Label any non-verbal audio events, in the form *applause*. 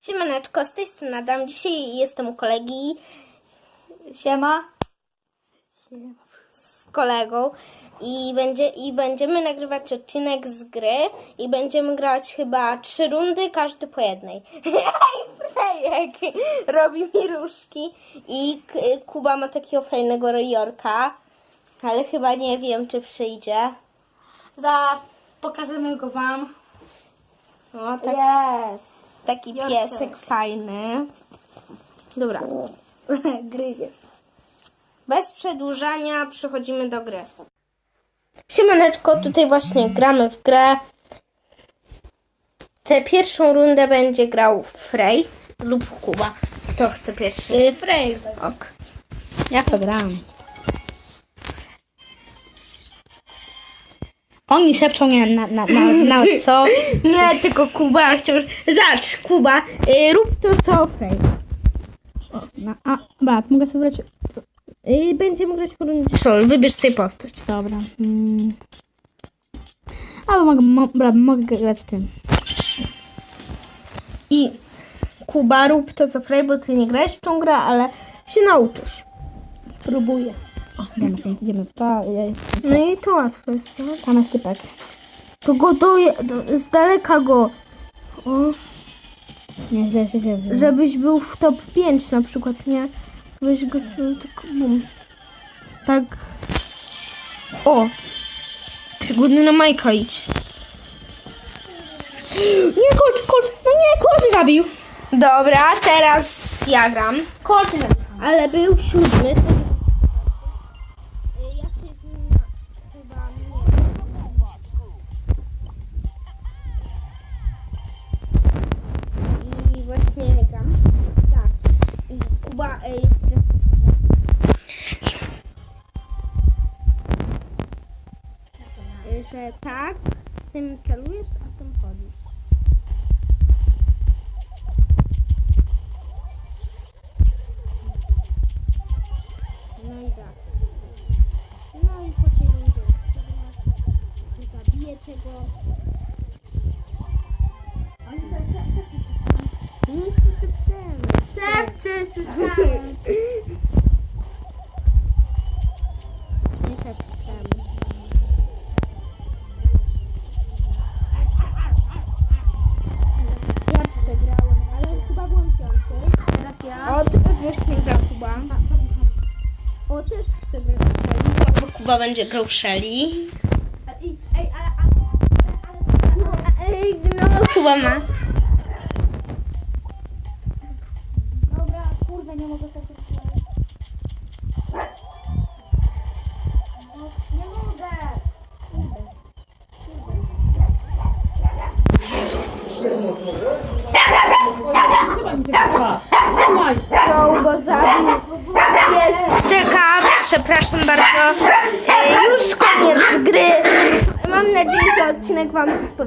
Siemaneczko, z tej strony Adam. Dzisiaj jestem u kolegi Siema. z kolegą i, będzie, i będziemy nagrywać odcinek z gry i będziemy grać chyba trzy rundy, każdy po jednej. *laughs* Frejek robi mi różki i Kuba ma takiego fajnego Jorka, ale chyba nie wiem, czy przyjdzie. Zaraz pokażemy go wam. No, tak, Jest. Taki Jorczek. piesek fajny. Dobra. *laughs* Gryzie. Bez przedłużania przechodzimy do gry. Siemaneczko, tutaj właśnie gramy w grę. Tę pierwszą rundę będzie grał Frey lub Kuba. Kto chce pierwszy? Y, Frejk. Ok. Ja to gram. Oni szepczą mnie na, na, na, na *laughs* co? Nie, tylko Kuba chciał... Zacz, Kuba, y, rób to co Frey. Na, a, brat, mogę sobie. Y, będziemy grać po rundzie. Sol, wybierz sobie postać. Dobra. Mm. Albo mogę, mo, brat, mogę grać tym. I Kuba, rób to co Frey, bo ty nie grałeś w tą grę, ale się nauczysz. Spróbuję. O, idziemy, sobie, idziemy w to. ja- No i to łatwo jest, tak? Tam jest typek. To go do, do, z daleka go. O, Nie, źle się dzieje. żebyś był w top 5 na przykład, nie? Weź go tylko bum. Tak. O! Ty głodny na Majka idź. Nie, kot, kot, no nie, kot zabił. Dobra, teraz ja gram. Kot zabił. Ale był siódmy. To... Kuba, ej. Że tak, tym celujesz, a tym chodzisz. No i tak. No i po tej rundzie zabiję tego. Kuba. Shelly. Będzie grał Shelly. Ej, no, Kuba ma. Kurde, nie mogę tego zrobić. No, nie mogę. Kto go zabił? Czekam, przepraszam bardzo. E, już koniec gry. Mam nadzieję, że odcinek Wam się spodobał.